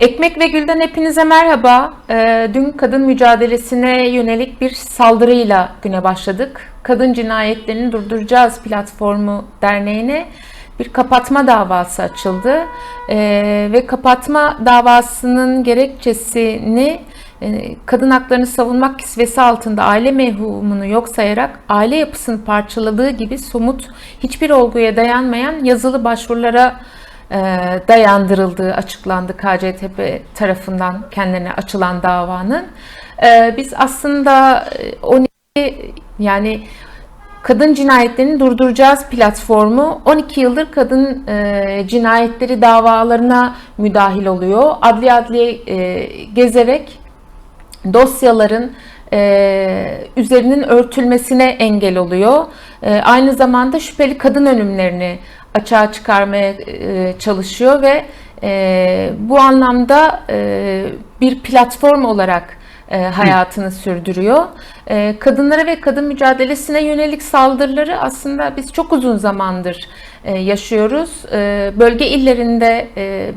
Ekmek ve Gül'den hepinize merhaba. Ee, dün kadın mücadelesine yönelik bir saldırıyla güne başladık. Kadın Cinayetlerini Durduracağız Platformu Derneği'ne bir kapatma davası açıldı. Ee, ve kapatma davasının gerekçesini e, kadın haklarını savunmak kisvesi altında aile mevhumunu yok sayarak aile yapısını parçaladığı gibi somut hiçbir olguya dayanmayan yazılı başvurulara dayandırıldığı açıklandı KCTP tarafından kendilerine açılan davanın. E, Biz aslında e, 12 yani Kadın Cinayetlerini Durduracağız platformu 12 yıldır kadın e, cinayetleri davalarına müdahil oluyor. Adli adliye e, gezerek dosyaların e, üzerinin örtülmesine engel oluyor. E, aynı zamanda şüpheli kadın ölümlerini açığa çıkarmaya e, çalışıyor ve e, bu anlamda e, bir platform olarak hayatını sürdürüyor. Kadınlara ve kadın mücadelesine yönelik saldırıları aslında biz çok uzun zamandır yaşıyoruz. Bölge illerinde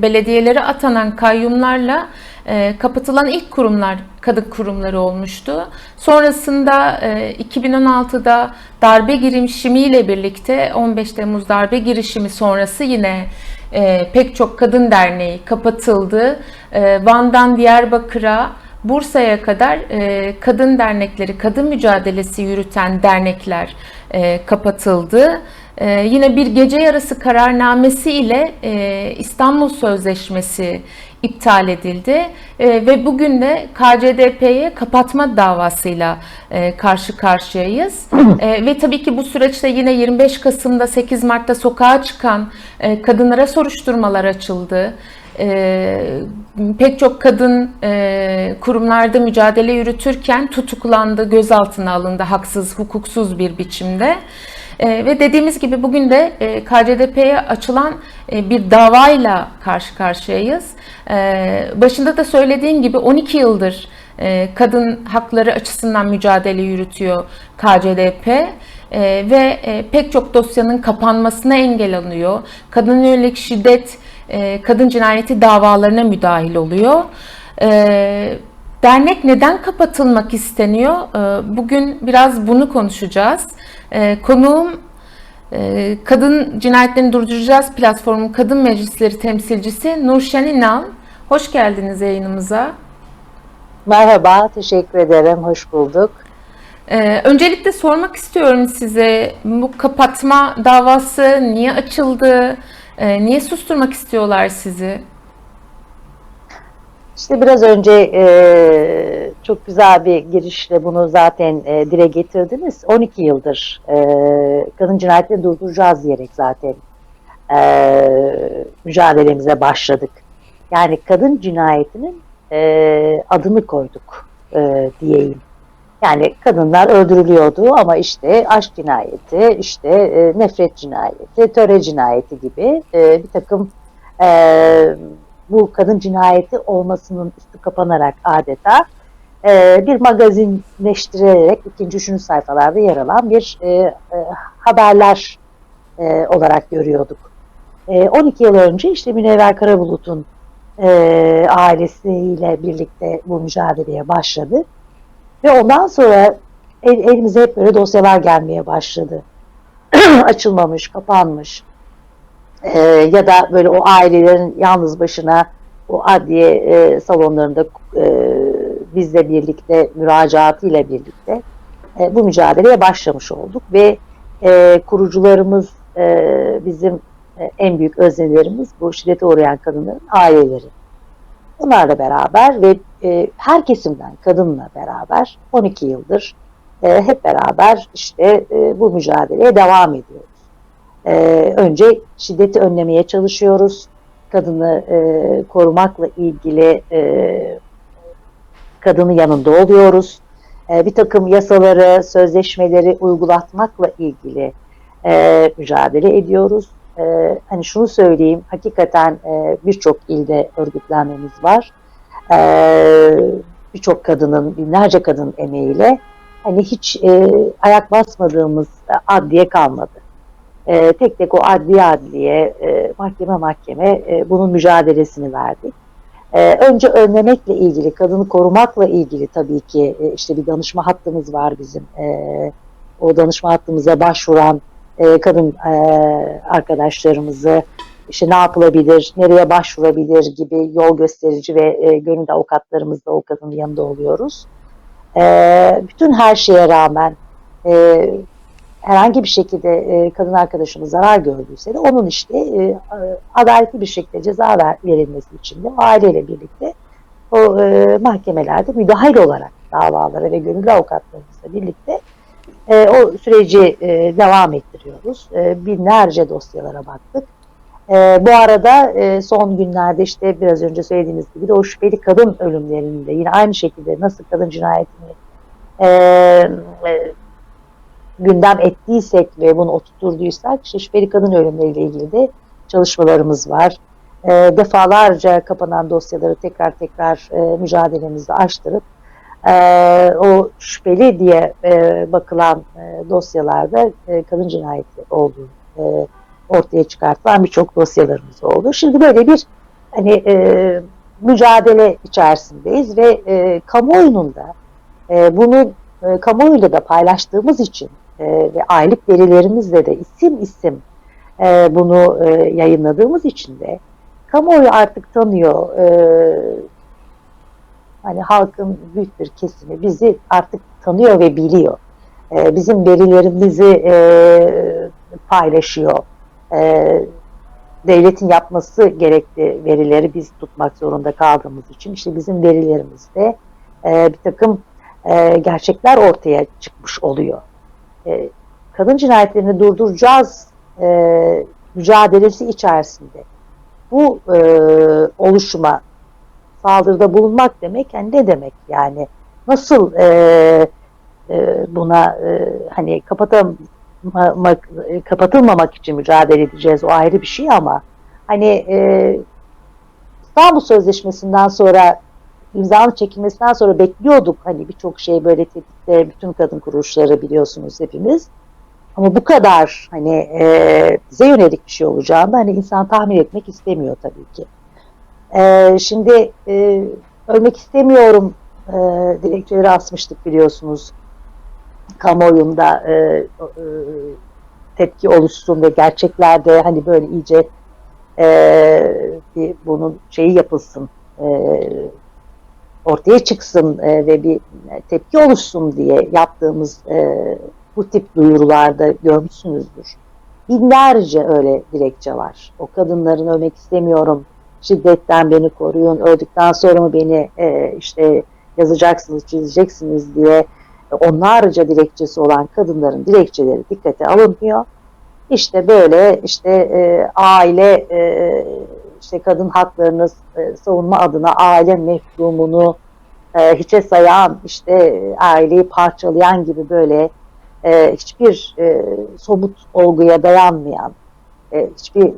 belediyelere atanan kayyumlarla e, kapatılan ilk kurumlar kadın kurumları olmuştu. Sonrasında e, 2016'da darbe girişimiyle birlikte 15 Temmuz darbe girişimi sonrası yine e, pek çok kadın derneği kapatıldı. E, Van'dan Diyarbakır'a Bursa'ya kadar e, kadın dernekleri, kadın mücadelesi yürüten dernekler e, kapatıldı. E, yine bir gece yarısı kararnamesi ile e, İstanbul Sözleşmesi iptal edildi E, ve bugün de KCDP'ye kapatma davasıyla e, karşı karşıyayız. E, ve tabii ki bu süreçte yine 25 Kasım'da 8 Mart'ta sokağa çıkan e, kadınlara soruşturmalar açıldı. E, pek çok kadın e, kurumlarda mücadele yürütürken tutuklandı, gözaltına alındı haksız, hukuksuz bir biçimde. E, ve dediğimiz gibi bugün de e, KCDP'ye açılan e, bir davayla karşı karşıyayız. E, başında da söylediğim gibi 12 yıldır e, kadın hakları açısından mücadele yürütüyor KCDP. E, ve e, pek çok dosyanın kapanmasına engel alınıyor. Kadın yönelik şiddet, e, kadın cinayeti davalarına müdahil oluyor. E, dernek neden kapatılmak isteniyor? E, bugün biraz bunu konuşacağız. E, konuğum e, Kadın Cinayetlerini Durduracağız platformunun kadın meclisleri temsilcisi Nurşen İnal. Hoş geldiniz yayınımıza. Merhaba, teşekkür ederim. Hoş bulduk. Ee, öncelikle sormak istiyorum size bu kapatma davası niye açıldı? Ee, niye susturmak istiyorlar sizi? İşte biraz önce e, çok güzel bir girişle bunu zaten e, dile getirdiniz. 12 yıldır e, kadın cinayetini durduracağız diyerek zaten e, mücadelemize başladık. Yani kadın cinayetinin e, adını koyduk e, diyeyim. Yani kadınlar öldürülüyordu ama işte aşk cinayeti, işte e, nefret cinayeti, töre cinayeti gibi e, bir takım e, bu kadın cinayeti olmasının üstü kapanarak adeta e, bir magazinleştirilerek ikinci, üçüncü sayfalarda yer alan bir e, e, haberler e, olarak görüyorduk. E, 12 yıl önce işte Münevver Karabulut'un e, ailesiyle birlikte bu mücadeleye başladı. Ve ondan sonra el, elimize hep böyle dosyalar gelmeye başladı. Açılmamış, kapanmış. Ee, ya da böyle o ailelerin yalnız başına o adliye e, salonlarında e, bizle birlikte, müracaatıyla birlikte e, bu mücadeleye başlamış olduk. Ve e, kurucularımız e, bizim e, en büyük öznelerimiz bu şiddete uğrayan kadınların aileleri. Onlarla beraber ve e, her kesimden kadınla beraber 12 yıldır e, hep beraber işte e, bu mücadeleye devam ediyoruz. E, önce şiddeti önlemeye çalışıyoruz. Kadını e, korumakla ilgili e, kadını yanında oluyoruz. E, bir takım yasaları, sözleşmeleri uygulatmakla ilgili e, mücadele ediyoruz. E, hani şunu söyleyeyim, hakikaten e, birçok ilde örgütlenmemiz var. E, birçok kadının, binlerce kadın emeğiyle hani hiç e, ayak basmadığımız adliye kalmadı. E, tek tek o adliye adliye, e, mahkeme mahkeme e, bunun mücadelesini verdik. E, önce önlemekle ilgili, kadını korumakla ilgili tabii ki e, işte bir danışma hattımız var bizim. E, o danışma hattımıza başvuran e, kadın e, arkadaşlarımızı işte ne yapılabilir, nereye başvurabilir gibi yol gösterici ve e, gönüllü avukatlarımız da o kadının yanında oluyoruz. E, bütün her şeye rağmen e, herhangi bir şekilde e, kadın arkadaşımız zarar gördüyse de onun işte e, adaletli bir şekilde ceza ver, verilmesi için de aileyle birlikte o e, mahkemelerde müdahil olarak davalara ve gönüllü avukatlarımızla birlikte e, o süreci e, devam ettiriyoruz. E, binlerce dosyalara baktık. E, bu arada e, son günlerde işte biraz önce söylediğiniz gibi de o şüpheli kadın ölümlerinde yine aynı şekilde nasıl kadın cinayetini e, e, gündem ettiysek ve bunu oturturduysak şüpheli kadın ölümleriyle ilgili de çalışmalarımız var. E, defalarca kapanan dosyaları tekrar tekrar e, mücadelemizi açtırıp e, o şüpheli diye e, bakılan e, dosyalarda e, kadın cinayeti olduğu e, ortaya çıkartılan birçok dosyalarımız oldu. Şimdi böyle bir hani e, mücadele içerisindeyiz ve e, kamuoyunun da e, bunu e, kamuoyuyla da paylaştığımız için e, ve aylık verilerimizle de isim isim e, bunu e, yayınladığımız için de kamuoyu artık tanıyor. E, hani halkın büyük bir kesimi bizi artık tanıyor ve biliyor. E, bizim verilerimizi e, paylaşıyor. E, devletin yapması gerekli verileri biz tutmak zorunda kaldığımız için işte bizim verilerimizde e, bir takım e, gerçekler ortaya çıkmış oluyor. E, kadın cinayetlerini durduracağız e, mücadelesi içerisinde. Bu e, oluşuma saldırıda bulunmak demek yani ne demek? Yani nasıl e, e, buna e, hani kapatılmak, kapatılmamak için mücadele edeceğiz o ayrı bir şey ama hani e, İstanbul Sözleşmesi'nden sonra imzanın çekilmesinden sonra bekliyorduk hani birçok şey böyle tetikte bütün kadın kuruluşları biliyorsunuz hepimiz. Ama bu kadar hani e, bize yönelik bir şey olacağını hani insan tahmin etmek istemiyor tabii ki. E, şimdi e, ölmek istemiyorum e, dilekçeleri asmıştık biliyorsunuz kamuoyunda e, e, tepki oluşsun ve gerçeklerde hani böyle iyice e, bir bunun şeyi yapılsın e, ortaya çıksın e, ve bir tepki oluşsun diye yaptığımız e, bu tip duyurularda görmüşsünüzdür. Binlerce öyle dilekçe var. O kadınların ölmek istemiyorum, şiddetten beni koruyun, öldükten sonra mı beni e, işte yazacaksınız, çizeceksiniz diye onlarca dilekçesi olan kadınların dilekçeleri dikkate alınmıyor. İşte böyle işte e, aile e, işte kadın haklarını e, savunma adına aile mefhumunu e, hiçe sayan işte aileyi parçalayan gibi böyle e, hiçbir e, somut olguya dayanmayan e, hiçbir e,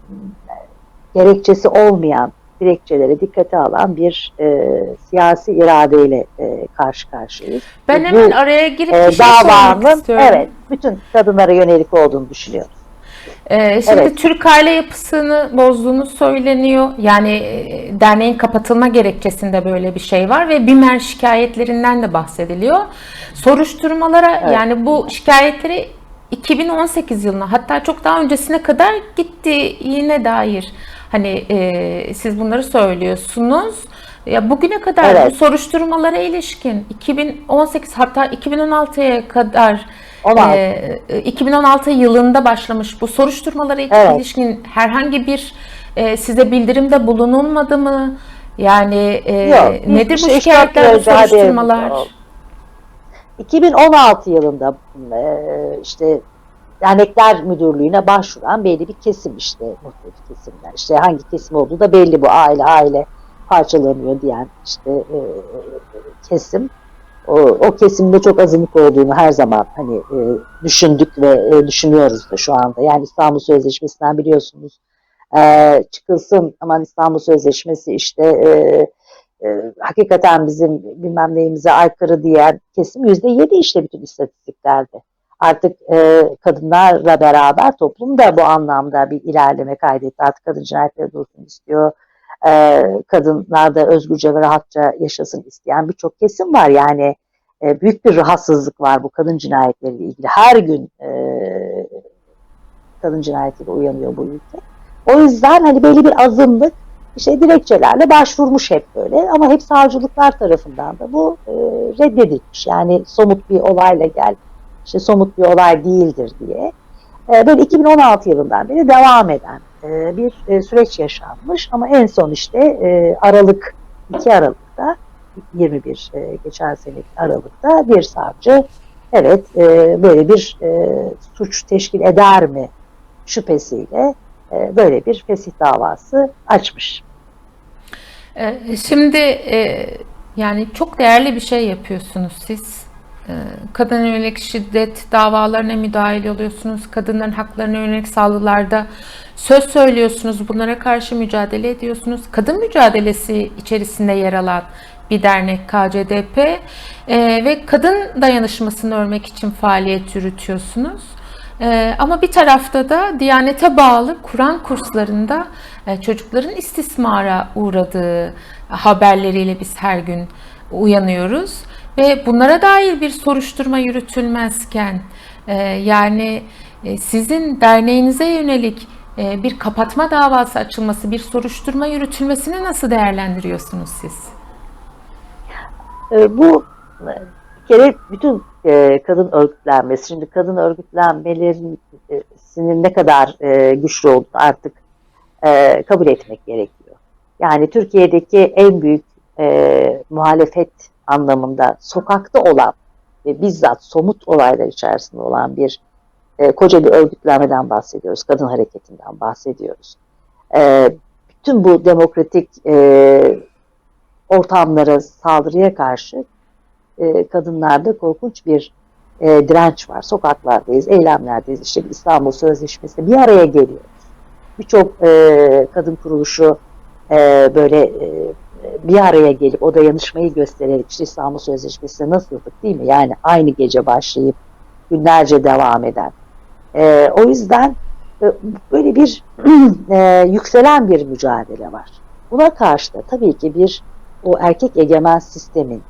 gerekçesi olmayan dilekçelere dikkate alan bir e, siyasi iradeyle e, karşı karşıyayız. Ben hemen bu, araya girip e, bir şey sormak davanın istiyorum. evet bütün kadınlara yönelik olduğunu düşünüyorum. Ee, şimdi Evet. Türk aile yapısını bozduğunu söyleniyor. Yani e, derneğin kapatılma gerekçesinde böyle bir şey var ve BİMER şikayetlerinden de bahsediliyor. Soruşturmalara Evet. yani bu şikayetleri 2018 yılına hatta çok daha öncesine kadar gittiğine dair hani e, siz bunları söylüyorsunuz. Ya bugüne kadar Evet. bu soruşturmalara ilişkin 2018 hatta 2016'ya kadar 16. e, 2016 yılında başlamış bu soruşturmalara Evet. ilişkin herhangi bir e, size bildirimde bulunulmadı mı? Yani e, Yok, nedir bu şey, şikayetler, bu soruşturmalar? oldu. 2016 yılında e, işte dernekler müdürlüğüne başvuran belli bir kesim işte muhtelif kesimler. İşte hangi kesim olduğu da belli bu aile aile parçalanıyor diyen işte e, kesim. O, o kesimde çok azınlık olduğunu her zaman hani e, düşündük ve e, düşünüyoruz da şu anda. Yani İstanbul Sözleşmesi'nden biliyorsunuz e, çıkılsın aman İstanbul Sözleşmesi işte e, e, hakikaten bizim bilmem neyimize aykırı diyen kesim yüzde yedi işte bütün istatistiklerde. Artık e, kadınlarla beraber toplum da bu anlamda bir ilerleme kaydetti. Artık kadın cinayetleri dursun istiyor. E, kadınlar da özgürce ve rahatça yaşasın isteyen birçok kesim var. Yani e, büyük bir rahatsızlık var bu kadın cinayetleriyle ilgili. Her gün e, kadın cinayetiyle uyanıyor bu ülke. O yüzden hani belli bir azınlık işte dilekçelerle başvurmuş hep böyle ama hep savcılıklar tarafından da bu e, reddedilmiş. Yani somut bir olayla gel, işte somut bir olay değildir diye. E, böyle 2016 yılından beri devam eden e, bir e, süreç yaşanmış ama en son işte e, Aralık 2 Aralık'ta 21 e, geçen seneki Aralık'ta bir savcı evet böyle bir suç teşkil eder mi şüphesiyle böyle bir fesih davası açmış. Şimdi yani çok değerli bir şey yapıyorsunuz siz. Ee, Kadına yönelik şiddet davalarına müdahil oluyorsunuz. Kadınların haklarına yönelik saldırılarda söz söylüyorsunuz. Bunlara karşı mücadele ediyorsunuz. Kadın mücadelesi içerisinde yer alan bir dernek KCDP Ee, ve kadın dayanışmasını örmek için faaliyet yürütüyorsunuz. Ee, ama bir tarafta da Diyanete bağlı Kur'an kurslarında e, çocukların istismara uğradığı haberleriyle biz her gün uyanıyoruz. Ve bunlara dair bir soruşturma yürütülmezken e, yani e, sizin derneğinize yönelik e, bir kapatma davası açılması, bir soruşturma yürütülmesini nasıl değerlendiriyorsunuz siz? Bu bir kere bütün kadın örgütlenmesi, şimdi kadın örgütlenmelerin ne kadar güçlü olduğunu artık kabul etmek gerekiyor. Yani Türkiye'deki en büyük e, muhalefet anlamında sokakta olan ve bizzat somut olaylar içerisinde olan bir e, koca bir örgütlenmeden bahsediyoruz. Kadın hareketinden bahsediyoruz. E, bütün bu demokratik e, ortamlara, saldırıya karşı e, kadınlarda korkunç bir e, direnç var. Sokaklardayız, eylemlerdeyiz. İşte İstanbul Sözleşmesi bir araya geliyoruz. Birçok e, kadın kuruluşu e, böyle e, bir araya gelip o dayanışmayı göstererek işte İstanbul Sözleşmesi'ne nasıldık değil mi? Yani aynı gece başlayıp günlerce devam eden. E, o yüzden e, böyle bir e, yükselen bir mücadele var. Buna karşı da tabii ki bir o erkek egemen sistemin,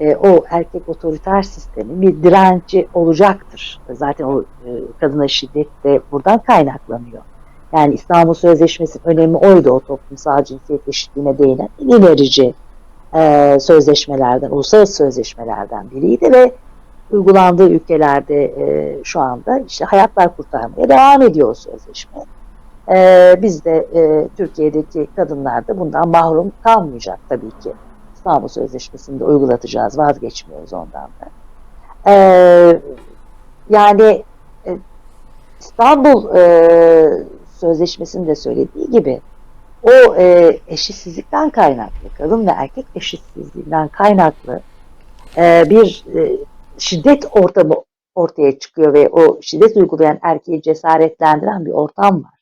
e, o erkek otoriter sistemin bir direnci olacaktır. Zaten o e, kadına şiddet de buradan kaynaklanıyor. Yani İstanbul Sözleşmesi'nin önemi oydu o toplumsal cinsiyet eşitliğine değinen en ilerici e, sözleşmelerden, uluslararası sözleşmelerden biriydi ve uygulandığı ülkelerde e, şu anda işte hayatlar kurtarmaya devam ediyor o sözleşme. E, biz de e, Türkiye'deki kadınlar da bundan mahrum kalmayacak tabii ki. İstanbul Sözleşmesi'nde uygulatacağız, vazgeçmiyoruz ondan da. E, yani e, İstanbul e, Sözleşmesi'nde söylediği gibi o e, eşitsizlikten kaynaklı, kadın ve erkek eşitsizliğinden kaynaklı e, bir e, şiddet ortamı ortaya çıkıyor ve o şiddet uygulayan erkeği cesaretlendiren bir ortam var.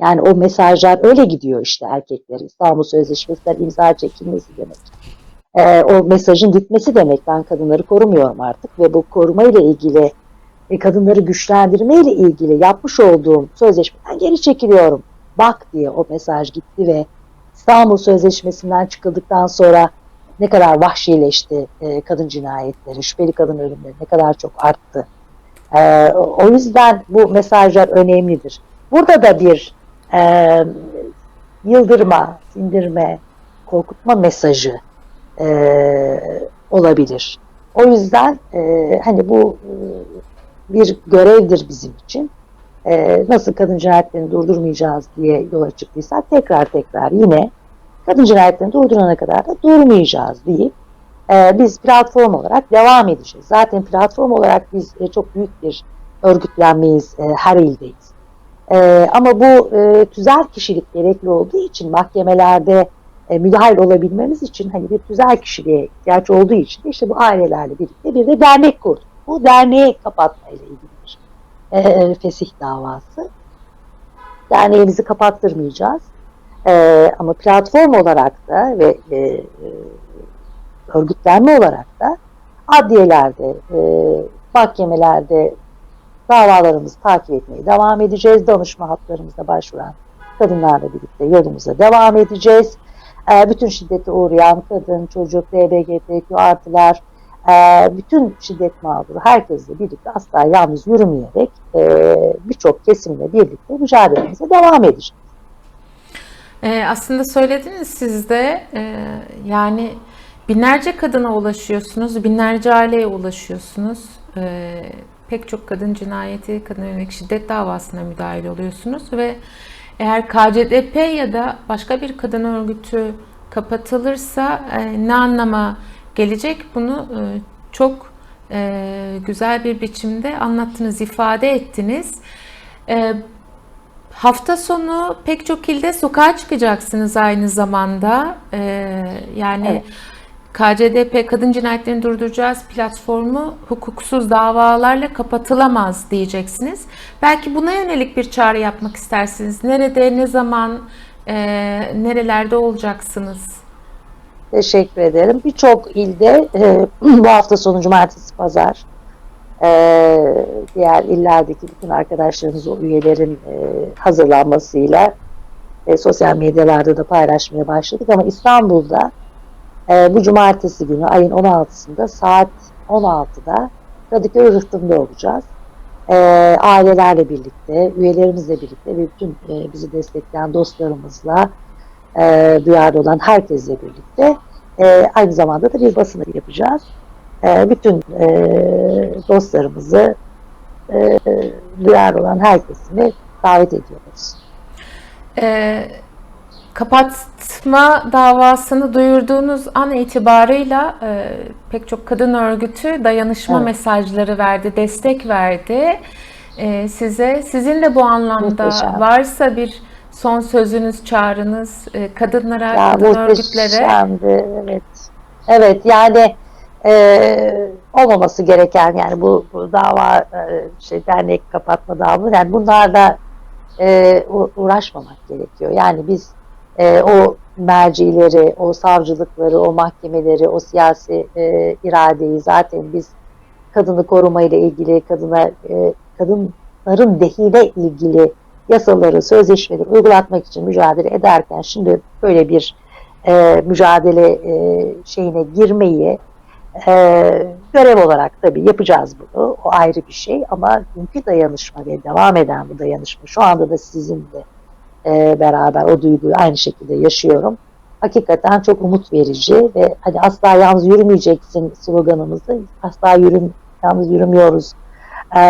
Yani o mesajlar öyle gidiyor işte erkekler. İstanbul Sözleşmesi'nden imza çekilmesi demek. E, o mesajın gitmesi demek. Ben kadınları korumuyorum artık ve bu korumayla ilgili ve kadınları güçlendirmeyle ilgili yapmış olduğum sözleşmeden geri çekiliyorum. Bak diye o mesaj gitti ve İstanbul Sözleşmesi'nden çıkıldıktan sonra ne kadar vahşileşti e, kadın cinayetleri, şüpheli kadın ölümleri ne kadar çok arttı. E, o yüzden bu mesajlar önemlidir. Burada da bir e, yıldırma, sindirme, korkutma mesajı e, olabilir. O yüzden e, hani bu e, bir görevdir bizim için. Ee, nasıl kadın cinayetlerini durdurmayacağız diye yola çıktıysak tekrar tekrar yine kadın cinayetlerini durdurana kadar da durmayacağız deyip e, biz platform olarak devam edeceğiz. Zaten platform olarak biz e, çok büyük bir örgütlenmeyiz e, her ildeyiz. E, ama bu e, tüzel kişilik gerekli olduğu için mahkemelerde e, müdahil olabilmemiz için hani bir tüzel kişiliğe ihtiyaç olduğu için işte bu ailelerle birlikte bir de dernek kurduk. Bu derneği kapatma ile ilgili bir e, fesih davası. Derneğimizi kapattırmayacağız. E, ama platform olarak da ve e, örgütlenme olarak da adliyelerde, e, mahkemelerde davalarımızı takip etmeye devam edeceğiz. Danışma hatlarımızda başvuran kadınlarla birlikte yolumuza devam edeceğiz. e, bütün şiddete uğrayan kadın, çocuk, LGBTQ artılar, bütün şiddet mağduru herkesle birlikte asla yalnız yürümeyerek e, birçok kesimle birlikte mücadelemize devam edeceğiz. Ee, aslında söylediniz siz de e, yani binlerce kadına ulaşıyorsunuz, binlerce aileye ulaşıyorsunuz. Ee, pek çok kadın cinayeti, kadın yönelik şiddet davasına müdahil oluyorsunuz ve eğer KCDP ya da başka bir kadın örgütü kapatılırsa e, ne anlama gelecek bunu e, çok e, güzel bir biçimde anlattınız, ifade ettiniz. E, Hafta sonu pek çok ilde sokağa çıkacaksınız aynı zamanda. Yani Evet. KCDP Kadın Cinayetlerini Durduracağız platformu hukuksuz davalarla kapatılamaz diyeceksiniz. Belki buna yönelik bir çağrı yapmak istersiniz. Nerede, ne zaman, e, nerelerde olacaksınız? Teşekkür ederim. Birçok ilde e, bu hafta sonu cumartesi pazar e, diğer illerdeki bütün arkadaşlarımız, üyelerin e, hazırlanmasıyla e, sosyal medyalarda da paylaşmaya başladık ama İstanbul'da e, bu cumartesi günü ayın 16'sında saat 16'da Kadıköy Rıhtım'da olacağız. E, ailelerle birlikte, üyelerimizle birlikte ve bütün e, bizi destekleyen dostlarımızla e, duyarlı olan herkesle birlikte e, aynı zamanda da bir basını yapacağız. E, bütün e, dostlarımızı e, duyarlı olan herkesini davet ediyoruz. Ee, kapatma davasını duyurduğunuz an itibarıyla e, pek çok kadın örgütü dayanışma Evet. mesajları verdi, destek verdi e, size. Sizin de bu anlamda Muhteşem. varsa bir son sözünüz, çağrınız e, kadınlara, Ya kadın örgütlere. evet. Evet yani e, olmaması gereken yani bu, bu dava e, şey dernek kapatma dava yani bunlarla e, uğraşmamak gerekiyor. Yani biz e, o mercileri, o savcılıkları, o mahkemeleri, o siyasi e, iradeyi zaten biz kadını korumayla ilgili, kadına e, kadınların dehiyle ilgili yasaları, sözleşmeleri uygulatmak için mücadele ederken şimdi böyle bir e, mücadele e, şeyine girmeyi e, görev olarak tabii yapacağız bunu. O ayrı bir şey ama dünkü dayanışma ve devam eden bu dayanışma şu anda da sizinle e, beraber o duyguyu aynı şekilde yaşıyorum. Hakikaten çok umut verici ve hani asla yalnız yürümeyeceksin sloganımızı asla yürüm, yalnız yürümüyoruz e,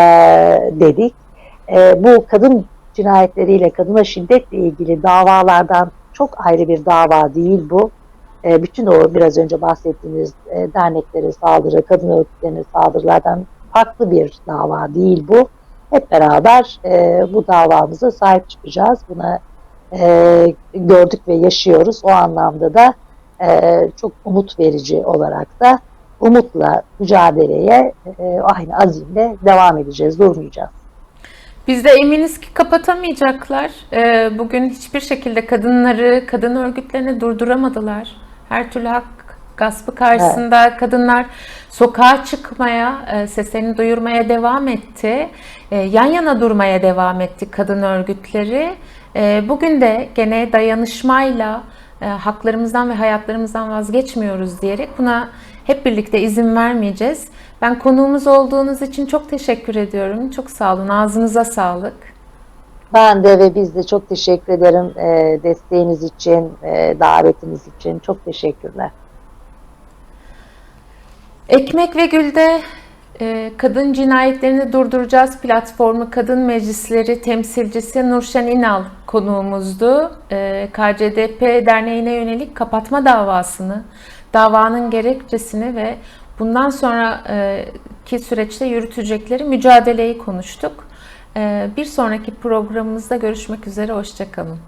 dedik. E, bu kadın cinayetleriyle, kadına şiddetle ilgili davalardan çok ayrı bir dava değil bu. E, bütün o biraz önce bahsettiğiniz e, derneklere saldırı, kadın örgütlerine saldırılardan farklı bir dava değil bu. Hep beraber e, bu davamıza sahip çıkacağız. Buna e, gördük ve yaşıyoruz. O anlamda da e, çok umut verici olarak da umutla mücadeleye e, aynı azimle devam edeceğiz, durmayacağız. Biz de eminiz ki kapatamayacaklar. Ee, Bugün hiçbir şekilde kadınları, kadın örgütlerini durduramadılar. Her türlü hak gaspı karşısında kadınlar sokağa çıkmaya, e, seslerini duyurmaya devam etti. E, Yan yana durmaya devam etti kadın örgütleri. E, Bugün de gene dayanışmayla haklarımızdan ve hayatlarımızdan vazgeçmiyoruz diyerek buna hep birlikte izin vermeyeceğiz. Ben konuğumuz olduğunuz için çok teşekkür ediyorum. Çok sağ olun. Ağzınıza sağlık. Ben de ve biz de çok teşekkür ederim e, desteğiniz için, e, davetiniz için. Çok teşekkürler. Ekmek ve Gül'de e, Kadın Cinayetlerini Durduracağız platformu Kadın Meclisleri temsilcisi Nurşen İnal konuğumuzdu. E, KCDP Derneği'ne yönelik kapatma davasını, davanın gerekçesini ve bundan sonraki süreçte yürütecekleri mücadeleyi konuştuk. E, bir sonraki programımızda görüşmek üzere, hoşçakalın.